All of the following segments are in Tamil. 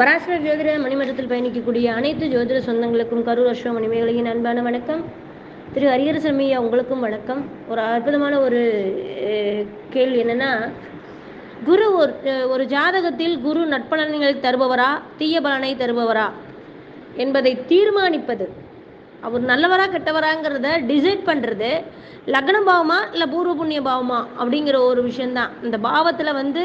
பராசர ஜோதிட மணிமன்றத்தில் பயணிக்கக்கூடிய அனைத்து ஜோதிட சொந்தங்களுக்கும் கரூர் அஸ்வ மணிமேகலையின் அன்பான வணக்கம். திரு ஹரியரசன் ஐயா உங்களுக்கும் வணக்கம். ஒரு அற்புதமான ஒரு கேள்வி என்னன்னா குரு ஒரு ஒரு ஜாதகத்தில் குரு நட்பலன்களை தருபவரா தீய பலனை தருபவரா என்பதை தீர்மானிப்பது. அவர் நல்லவரா கெட்டவராங்கிறத டிசைட் பண்ணுறது லக்ன பாவமா இல்லை பூர்வ புண்ணிய பாவமா அப்படிங்கிற ஒரு விஷயந்தான் இந்த பாவத்தில் வந்து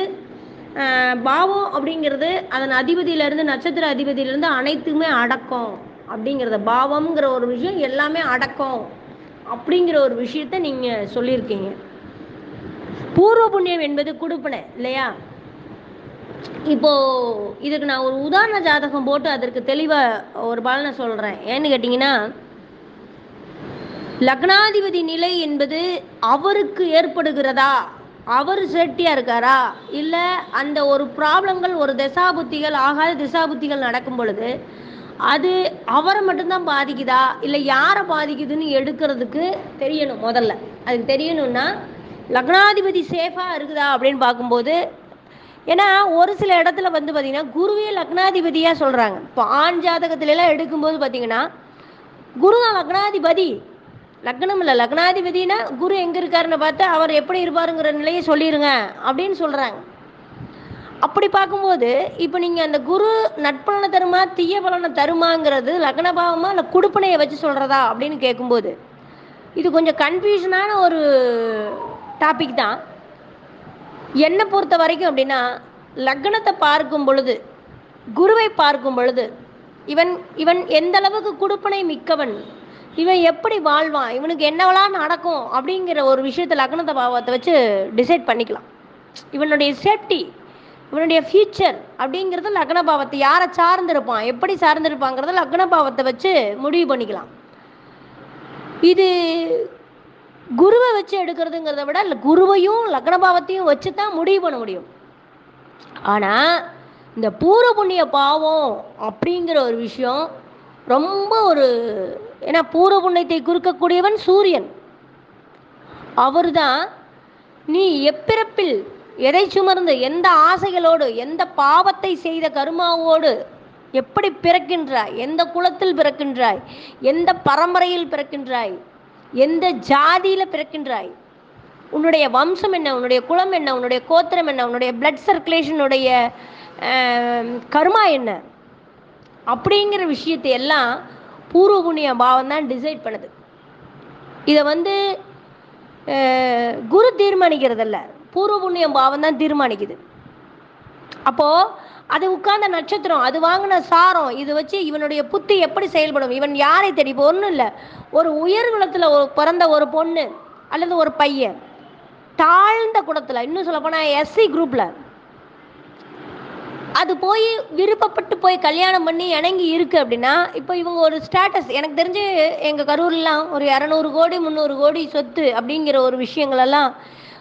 பாவம் அப்படிங்கிறது அதன் அதிபதியிலேருந்து நட்சத்திர அதிபதியிலேருந்து அனைத்துமே அடக்கம். அப்படிங்கிறத பாவம்ங்கிற ஒரு விஷயம் எல்லாமே அடக்கம் அப்படிங்கிற ஒரு விஷயத்த நீங்கள் சொல்லியிருக்கீங்க. பூர்வ புண்ணியம் என்பது கொடுப்பனை இல்லையா? இப்போ இதுக்கு நான் ஒரு உதாரண ஜாதகம் போட்டு அதற்கு தெளிவாக ஒரு பலனை சொல்கிறேன் ஏன்னு கேட்டிங்கன்னா லக்னாதிபதி நிலை என்பது அவருக்கு ஏற்படுகிறதா? அவர் சேட்டியா இருக்காரா? இல்லை அந்த ஒரு ப்ராப்ளங்கள் ஒரு திசாபுத்திகள் ஆகாத திசாபுத்திகள் நடக்கும் பொழுது அது அவரை மட்டும்தான் பாதிக்குதா? இல்லை யாரை பாதிக்குதுன்னு எடுக்கிறதுக்கு தெரியணும் முதல்ல. அதுக்கு தெரியணும்னா லக்னாதிபதி சேஃபாக இருக்குதா அப்படின்னு பார்க்கும்போது ஏன்னா ஒரு சில இடத்துல வந்து பார்த்திங்கன்னா குருவே லக்னாதிபதியாக சொல்கிறாங்க இப்போ ஆண் ஜாதகத்துலலாம் எடுக்கும்போது பார்த்திங்கன்னா குரு தான் லக்னாதிபதி. லக்னம் இல்லை லக்னாதிபதினா குரு எங்கே இருக்காருன்னு பார்த்து அவர் எப்படி இருப்பாருங்கிற நிலையை சொல்லிடுங்க அப்படின்னு சொல்கிறாங்க அப்படி பார்க்கும்போது இப்போ நீங்கள் அந்த குரு நட்பலனை தருமா தீய பலனை தருமாங்கிறது லக்னபாவமா இல்லை குடுப்பனையை வச்சு சொல்கிறதா அப்படின்னு கேட்கும்போது இது கொஞ்சம் கன்ஃபியூஷனான ஒரு டாபிக் தான். என்னை பொறுத்த வரைக்கும் அப்படின்னா லக்னத்தை பார்க்கும் பொழுது குருவை பார்க்கும் பொழுது இவன் இவன் எந்த அளவுக்கு குடுப்பனை மிக்கவன் இவன் எப்படி வாழ்வான்? இவனுக்கு என்னவெல்லாம் நடக்கும் அப்படிங்கிற ஒரு விஷயத்தை லக்னத்தை பாவத்தை வச்சு டிசைட் பண்ணிக்கலாம். இவனுடைய சேஃப்டி இவனுடைய ஃபியூச்சர் அப்படிங்கிறது லக்ன பாவத்தை யாரை சார்ந்திருப்பான் எப்படி சார்ந்திருப்பாங்கிறத லக்ன பாவத்தை வச்சு முடிவு பண்ணிக்கலாம். இது குருவை வச்சு எடுக்கிறதுங்கிறத விட இல்லை குருவையும் லக்னபாவத்தையும் வச்சு தான் முடிவு பண்ண முடியும். ஆனால் இந்த பூர்வ புண்ணிய பாவம் அப்படிங்கிற ஒரு விஷயம் ரொம்ப ஒரு ஏன்னா பூர புண்ணியத்தை குறுக்கக்கூடியவன் சூரியன். அவர்தான் நீ எப்பிறப்பில் எதை சுமர்ந்து எந்த ஆசைகளோடு எந்த பாவத்தை செய்த கருமாவோடு எப்படி பிறக்கின்றாய் எந்த குலத்தில் பிறக்கின்றாய் எந்த பரம்பரையில் பிறக்கின்றாய் எந்த ஜாதியில பிறக்கின்றாய் உன்னுடைய வம்சம் என்ன உன்னுடைய குலம் என்ன உன்னுடைய கோத்திரம் என்ன உன்னுடைய பிளட் சர்க்குலேஷனுடைய கருமா என்ன? அப்படிங்கிற விஷயத்தை எல்லாம் பூர்வ புண்ணிய பாவம் தான் டிசைட் பண்ணுது. இதை வந்து குரு தீர்மானிக்கிறதில்ல. பூர்வ புண்ணியம் பாவம் தான் தீர்மானிக்குது. அப்போ அது உட்கார்ந்த நட்சத்திரம் அது வாங்கின சாரம் இது வச்சு இவனுடைய புத்தி எப்படி செயல்படும்? இவன் யாரை தேடி? இப்போ ஒன்றும் இல்லை. ஒரு உயர் குலத்தில் ஒரு பிறந்த ஒரு பொண்ணு அல்லது ஒரு பையன் தாழ்ந்த குடத்தில் இன்னும் சொல்லப்போனால் எஸ்சி குரூப்பில் அது போய் விருப்பப்பட்டு போய் கல்யாணம் பண்ணி இணங்கி இருக்கு அப்படின்னா இப்போ இவங்க ஒரு ஸ்டேட்டஸ் எனக்கு தெரிஞ்சு எங்கள் கரூர்லாம் ஒரு இரநூறு கோடி முந்நூறு கோடி சொத்து அப்படிங்கிற ஒரு விஷயங்களெல்லாம்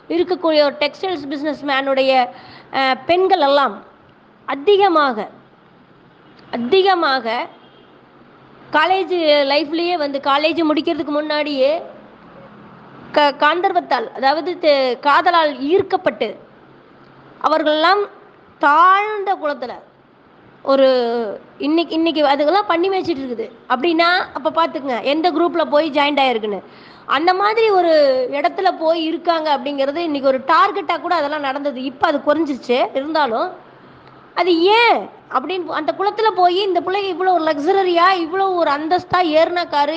இருக்கக்கூடிய ஒரு டெக்ஸ்டைல்ஸ் பிஸ்னஸ் மேனுடைய பெண்கள் எல்லாம் அதிகமாக அதிகமாக காலேஜ் லைஃப்லேயே வந்து காலேஜ் முடிக்கிறதுக்கு முன்னாடியே க காந்தர்வத்தால் அதாவது காதலால் ஈர்க்கப்பட்டு அவர்களெல்லாம் தாழ்ந்த குளத்தில் ஒரு இன்னைக்கு இன்னைக்கு அதுக்கெல்லாம் பண்ணி வச்சுட்டு இருக்குது. அப்படின்னா அப்போ பார்த்துக்குங்க எந்த குரூப்பில் போய் ஜாயின்ட் ஆயிருக்குன்னு. அந்த மாதிரி ஒரு இடத்துல போய் இருக்காங்க அப்படிங்கிறது இன்னைக்கு ஒரு டார்கெட்டாக கூட அதெல்லாம் நடந்தது. இப்போ அது குறைஞ்சிருச்சு. இருந்தாலும் அது ஏன்? அப்படின்னு அந்த குளத்தில் போய் இந்த பிள்ளைங்க இவ்வளோ ஒரு லக்ஸரியாக இவ்வளோ ஒரு அந்தஸ்தா ஏறின காரு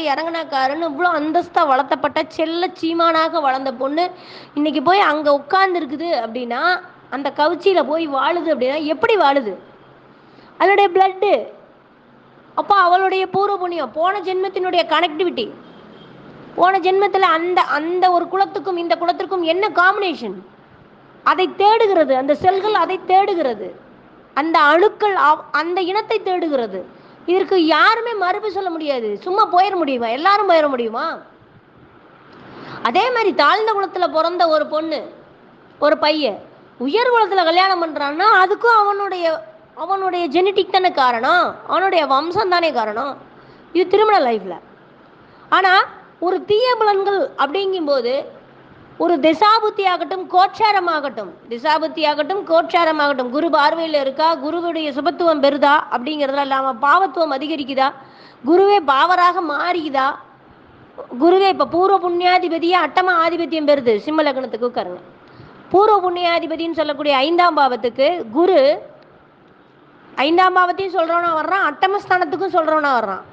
காருன்னு இவ்வளோ அந்தஸ்தா வளர்த்தப்பட்ட செல்ல சீமானாக வளர்ந்த பொண்ணு இன்னைக்கு போய் அங்கே உட்கார்ந்துருக்குது அப்படின்னா அந்த கவுச்சியில் போய் வாழுது அப்படின்னா எப்படி வாழுது? அதனுடைய பிளட்டு அப்போ அவளுடைய பூர்வ புண்ணியம் போன ஜென்மத்தினுடைய கனெக்டிவிட்டி போன ஜென்மத்தில் அந்த அந்த ஒரு குலத்துக்கும் இந்த குலத்திற்கும் என்ன காம்பினேஷன் அதை தேடுகிறது அந்த செல்கள் அதை தேடுகிறது. அந்த அணுக்கள் அவ்- அந்த இனத்தை தேடுகிறது. இதற்கு யாருமே மறுப்பு சொல்ல முடியாது. சும்மா போயிட முடியுமா? எல்லாரும் போயிட முடியுமா? அதே மாதிரி தாழ்ந்த குளத்தில் பிறந்த ஒரு பொண்ணு ஒரு பையன் உயர் குலத்துல கல்யாணம் பண்றான்னா அதுக்கும் அவனுடைய அவனுடைய ஜெனட்டிக் தானே காரணம்? அவனுடைய வம்சம் தானே காரணம்? இது திருமண லைஃப்ல ஆனா ஒரு தீய பலன்கள் அப்படிங்கும்போது ஒரு திசாபுத்தி ஆகட்டும் கோட்சாரம் ஆகட்டும் திசாபுத்தி ஆகட்டும் கோட்சாரம் ஆகட்டும் குரு பார்வையில் இருக்கா குருவுடைய சுபத்துவம் பெறுதா அப்படிங்கிறதுல இல்லாமல் பாவத்துவம் அதிகரிக்குதா? குருவே பாவராக மாறிக்குதா? குருவே இப்போ பூர்வ புண்ணியாதிபதியே அட்டமா ஆதிபத்தியம் பெறுது சிம்ம லக்னத்துக்கு உட்காருங்க பூர்வ புண்ணியாதிபதின்னு சொல்லக்கூடிய ஐந்தாம் பாவத்துக்கு குரு ஐந்தாம் பாவத்தையும் சொல்கிறவனா வர்றான் அட்டமஸ்தானத்துக்கும் சொல்கிறவனா வர்றான்.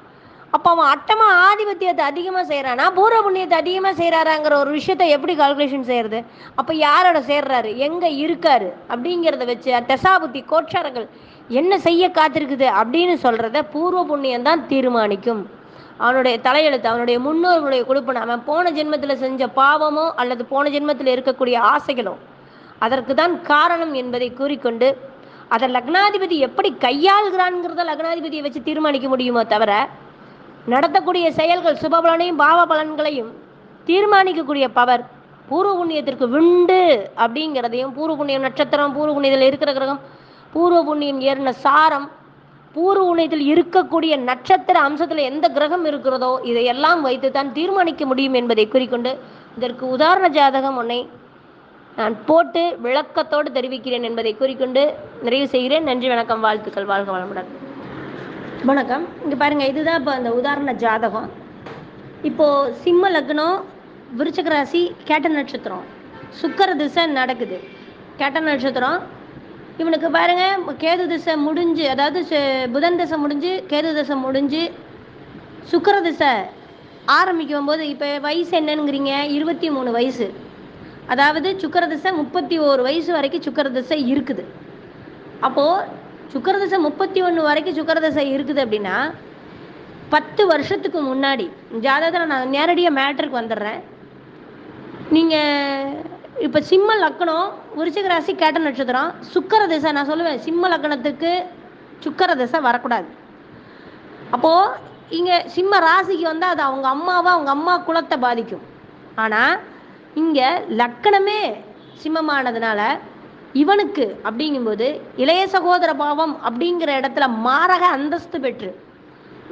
அப்போ அவன் அட்டம ஆதிபத்தியத்தை அதிகமாக செய்கிறானா பூர்வ புண்ணியத்தை அதிகமாக செய்கிறாராங்கிற ஒரு விஷயத்தை எப்படி கால்குலேஷன் செய்கிறது அப்போ யாரோட சேர்றாரு? எங்கே இருக்காரு? அப்படிங்கிறத வச்சு தசாபுத்தி கோட்சாரங்கள் என்ன செய்ய காத்திருக்குது அப்படின்னு சொல்கிறத பூர்வ புண்ணியம் தான் தீர்மானிக்கும். அவனுடைய தலையெழுத்து அவனுடைய முன்னோர்களுடைய கொடுப்பன அவன் போன ஜென்மத்தில் செஞ்ச பாவமோ அல்லது போன ஜென்மத்தில் இருக்கக்கூடிய ஆசைகளோ அதற்கு தான் காரணம் என்பதை கூறிக்கொண்டு அதை லக்னாதிபதி எப்படி கையாளுகிறான்ங்கிறத லக்னாதிபதியை வச்சு தீர்மானிக்க முடியுமோ தவிர நடத்தக்கூடிய செயல்கள் சுபபலனையும் பாவ பலன்களையும் தீர்மானிக்கக்கூடிய பவர் பூர்வ புண்ணியத்திற்கு விண்டு அப்படிங்கிறதையும் பூர்வ புண்ணியம் நட்சத்திரம் பூர்வ புண்ணியத்தில் இருக்கிற கிரகம் பூர்வ புண்ணியம் ஏறின சாரம் பூர்வ புண்ணியத்தில் இருக்கக்கூடிய நட்சத்திர அம்சத்தில் எந்த கிரகம் இருக்கிறதோ இதையெல்லாம் வைத்து தான் தீர்மானிக்க முடியும் என்பதை குறிக்கொண்டு இதற்கு உதாரண ஜாதகம் ஒன்றை நான் போட்டு விளக்கத்தோடு தெரிவிக்கிறேன் என்பதை கூறிக்கொண்டு நிறைவு செய்கிறேன். நன்றி வணக்கம் வாழ்த்துக்கள் வாழ்க வளமுடன். வணக்கம். இங்கே பாருங்கள் இதுதான் இப்போ அந்த உதாரண ஜாதகம். இப்போது சிம்ம லக்னம் விருச்சக ராசி கேட்ட நட்சத்திரம். சுக்கர திசை நடக்குது. கேட்ட நட்சத்திரம் இவனுக்கு பாருங்க கேது திசை முடிஞ்சு அதாவது புதன் திசை முடிஞ்சு கேது திசை முடிஞ்சு சுக்கர திசை ஆரம்பிக்கும் போது இப்போ வயசு என்னங்கிறீங்க? இருபத்தி மூணு வயசு. அதாவது சுக்கர திசை முப்பத்தி ஓரு வயசு வரைக்கும் சுக்கர திசை இருக்குது. அப்போது சுக்கர திசை முப்பத்தி ஒன்று வரைக்கும் சுக்கர திசை இருக்குது அப்படின்னா பத்து வருஷத்துக்கு முன்னாடி ஜாதகத்தில் நான் நேரடியாக மேட்ருக்கு வந்துடுறேன். நீங்கள் இப்போ சிம்ம லக்கணம் விருச்சிக ராசி கேட்ட நட்சத்திரம் சுக்கர திசை நான் சொல்லுவேன் சிம்ம லக்கணத்துக்கு சுக்கர திசை வரக்கூடாது. அப்போது இங்கே சிம்ம ராசிக்கு வந்து அது அவங்க அம்மாவை அவங்க அம்மா குலத்தை பாதிக்கும். ஆனால் இங்கே லக்கணமே சிம்மமானதுனால இவனுக்கு அப்படிங்கும்போது இளைய சகோதர பாவம் அப்படிங்கிற இடத்துல மாரக அந்தஸ்து பெற்று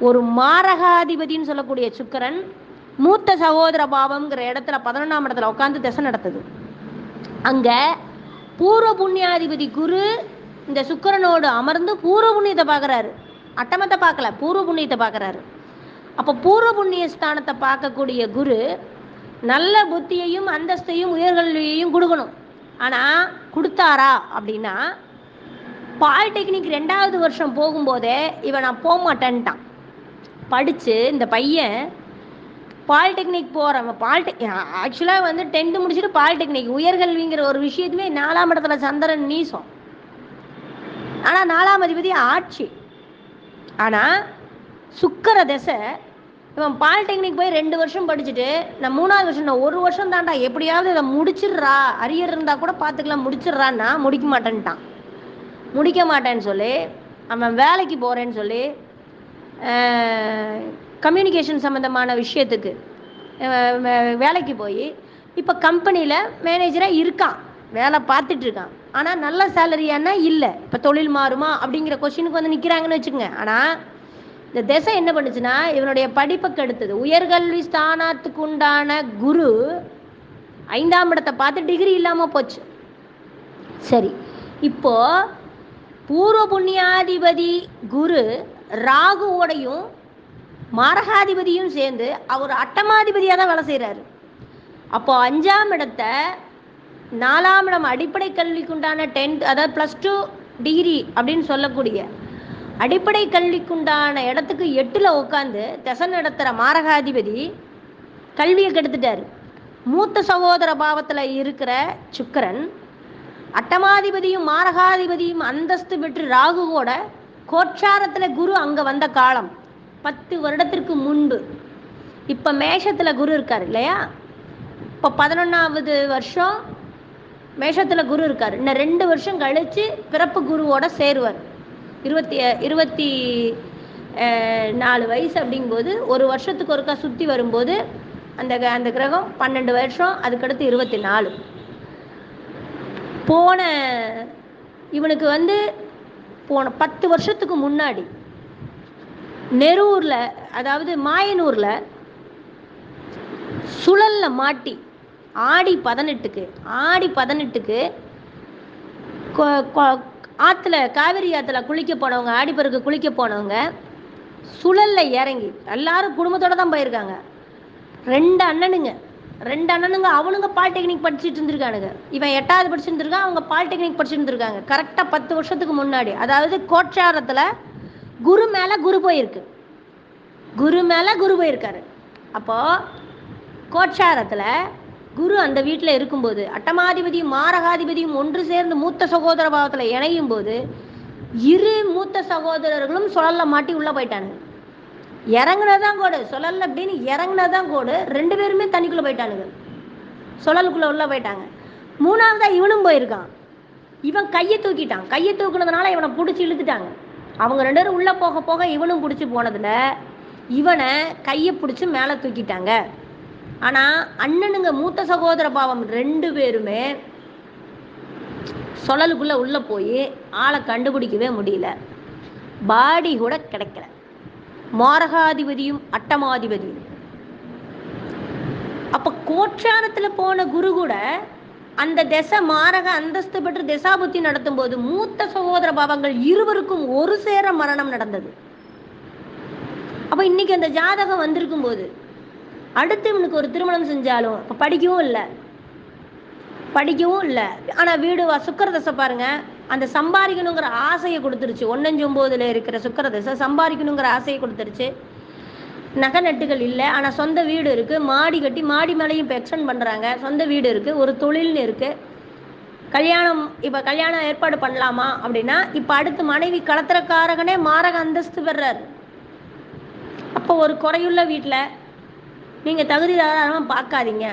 ஒரு மாரகாதிபதினு சொல்லக்கூடிய சுக்கரன் மூத்த சகோதர பாவம்ங்கிற இடத்துல பதினொன்றாம் இடத்துல உட்காந்து திசை நடத்துது. அங்கே பூர்வ புண்ணியாதிபதி குரு இந்த சுக்கிரனோடு அமர்ந்து பூர்வ புண்ணியத்தை பார்க்குறாரு. அட்டமத்தை பார்க்கல பூர்வ புண்ணியத்தை பார்க்குறாரு. அப்போ பூர்வ புண்ணிய ஸ்தானத்தை பார்க்கக்கூடிய குரு நல்ல புத்தியையும் அந்தஸ்தையும் உயர்கல்வியையும் கொடுக்கணும். ஆனால் கொடுத்தாரா அப்படின்னா பாலிடெக்னிக் ரெண்டாவது வருஷம் போகும்போதே இவன் நான் போக மாட்டேன்ட்டான் படித்து இந்த பையன் பாலிடெக்னிக் போகிறவன் பாலிடெக் ஆக்சுவலாக வந்து டென்த்து முடிச்சுட்டு பாலிடெக்னிக் உயர்கல்விங்கிற ஒரு விஷயத்துமே நாலாம் இடத்துல சந்திரன் நீசம். ஆனால் நாலாம் அதிபதி ஆட்சி. ஆனால் சுக்கர தசை இவன் பாலிடெக்னிக் போய் ரெண்டு வருஷம் படிச்சுட்டு நான் மூணாவது வருஷம் நான் ஒரு வருஷம் தான்டா எப்படியாவது இதை முடிச்சிடுறா. அரியர் இருந்தால் கூட பார்த்துக்கலாம் முடிச்சிடுறான்னா முடிக்க மாட்டேன்ட்டான். முடிக்க மாட்டேன்னு சொல்லி அவன் வேலைக்கு போகிறேன்னு சொல்லி கம்யூனிகேஷன் சம்மந்தமான விஷயத்துக்கு வே- வேலைக்கு போய் இப்போ கம்பெனியில் மேனேஜராக இருக்கான் வேலை பார்த்துட்டு இருக்கான். ஆனால் நல்ல சேலரியானா இல்லை. இப்போ தொழில் மாறுமா அப்படிங்கிற கொஷினுக்கு வந்து நிற்கிறாங்கன்னு வச்சுக்கோங்க. ஆனால் இந்த திசை என்ன பண்ணுச்சுன்னா இவனுடைய படிப்பை கெடுத்தது உயர்கல்வி ஸ்தானத்துக்கு உண்டான குரு ஐந்தாம் இடத்தை பார்த்து டிகிரி இல்லாமல் போச்சு. சரி இப்போ பூர்வ புண்ணியாதிபதி குரு ராகுவோடையும் மாரகாதிபதியும் சேர்ந்து அவர் அட்டமாதிபதியாக தான் வேலை செய்கிறாரு அப்போ அஞ்சாம் இடத்தை நாலாம் இடம் அடிப்படை கல்விக்குண்டான டென்த் அதாவது ப்ளஸ் டூ டிகிரி அப்படின்னு சொல்லக்கூடிய அடிப்படை கல்விக்குண்டான இடத்துக்கு எட்டில் உட்காந்து திசை நடத்துகிற மாரகாதிபதி கல்வியை கெடுத்துட்டார். மூத்த சகோதர பாவத்தில் இருக்கிற சுக்கரன் அட்டமாதிபதியும் மாரகாதிபதியும் அந்தஸ்து பெற்று ராகுவோட கோட்சாரத்தில் குரு அங்கே வந்த காலம். பத்து வருடத்திற்கு முன்பு. இப்போ மேஷத்தில் குரு இருக்கார் இல்லையா? இப்போ பதினொன்றாவது வருஷம் மேஷத்தில் குரு இருக்கார். இன்னும் ரெண்டு வருஷம் கழித்து பிறப்பு குருவோட சேருவார். இருபத்தி இருபத்தி நாலு வயசு அப்படிங்கும்போது ஒரு வருஷத்துக்கு ஒருக்கா சுற்றி வரும்போது அந்த க- அந்த கிரகம் பன்னெண்டு வருஷம் அதுக்கடுத்து இருபத்தி நாலு போன இவனுக்கு வந்து போன பத்து வருஷத்துக்கு முன்னாடி நெரூரில் அதாவது மாயனூரில் சுழல்ல மாட்டி ஆடி பதினெட்டுக்கு ஆடி பதினெட்டுக்கு கொ- கொ- காவிரி ஆற்றுல குளிக்க போனவங்க ஆடிப்பருக்கு குளிக்க போனவங்க சுழல்ல இறங்கி எல்லாரும் குடும்பத்தோடு தான் போயிருக்காங்க. ரெண்டு அண்ணனுங்க ரெண்டு அண்ணனுங்க அவனுங்க பாலிடெக்னிக் படிச்சுட்டு இருந்திருக்கானுங்க. இவன் எட்டாவது படிச்சுருந்துருக்கான் அவங்க பாலிடெக்னிக் படிச்சுருந்துருக்காங்க கரெக்டாக பத்து வருஷத்துக்கு முன்னாடி அதாவது கோட்சாரத்தில் குரு மேலே குரு போயிருக்கு. குரு மேலே குரு போயிருக்காரு. அப்போ கோட்சாரத்தில் குரு அந்த வீட்டில் இருக்கும்போது அட்டமாதிபதியும் மாரகாதிபதியும் ஒன்று சேர்ந்து மூத்த சகோதர பாவத்தில் இணையும் போது இரு மூத்த சகோதரர்களும் சுழல்ல மாட்டி உள்ளே போயிட்டானுங்க இறங்குனதான் கோடு. சுழல் அப்படின்னு இறங்குனதான் கோடு. ரெண்டு பேருமே தண்ணிக்குள்ளே போயிட்டானுங்க. சுழலுக்குள்ளே உள்ளே போயிட்டாங்க. மூணாவதா இவனும் போயிருக்கான். இவன் கையை தூக்கிட்டான். கையை தூக்குனதுனால இவனை பிடிச்சி இழுத்துட்டாங்க. அவங்க ரெண்டு பேரும் உள்ளே போக போக இவனும் பிடிச்சி போனதுல இவனை கையை பிடிச்சி மேலே தூக்கிட்டாங்க. ஆனால் அண்ணனுங்க மூத்த சகோதர பாவம் ரெண்டு பேருமே சொழலுக்குள்ளே உள்ளே போய் ஆளை கண்டுபிடிக்கவே முடியல. பாடி கூட கிடைக்கல. மாரகாதிபதியும் அட்டமாதிபதியும். அப்ப கோட்சாரத்தில் போன குரு கூட அந்த திசை மாரக அந்தஸ்து பெற்று திசாபுத்தி நடத்தும் போது மூத்த சகோதர பாவங்கள் இருவருக்கும் ஒரு சேர மரணம் நடந்தது. அப்ப இன்னைக்கு அந்த ஜாதகம் வந்திருக்கும் போது அடுத்து இவனுக்கு ஒரு திருமணம் செஞ்சாலும் இப்ப படிக்கவும் இல்லை. படிக்கவும் இல்லை. ஆனா வீடு வா- சுக்கிர தசை பாருங்க. அந்த சம்பாதிக்கணுங்கிற ஆசையை கொடுத்துருச்சு. ஒன்னஞ்சு ஒம்போதுல இருக்கிற சுக்கிர தசை சம்பாதிக்கணுங்கிற ஆசையை கொடுத்துருச்சு. நகை நட்டுகள் இல்லை. ஆனால் சொந்த வீடு இருக்குது மாடி கட்டி மாடி மேலேயும் இப்போ எக்ஸ்டெண்ட் பண்ணுறாங்க சொந்த வீடு இருக்குது ஒரு தொழில்னு இருக்குது கல்யாணம் இப்போ கல்யாணம் ஏற்பாடு பண்ணலாமா அப்படின்னா இப்போ அடுத்து மனைவி களத்திரக்காரகனே மாரக அந்தஸ்து பெறார். அப்போ ஒரு குறையுள்ள வீட்டில் நீங்கள் தகுதி தாராளமாக பார்க்காதீங்க.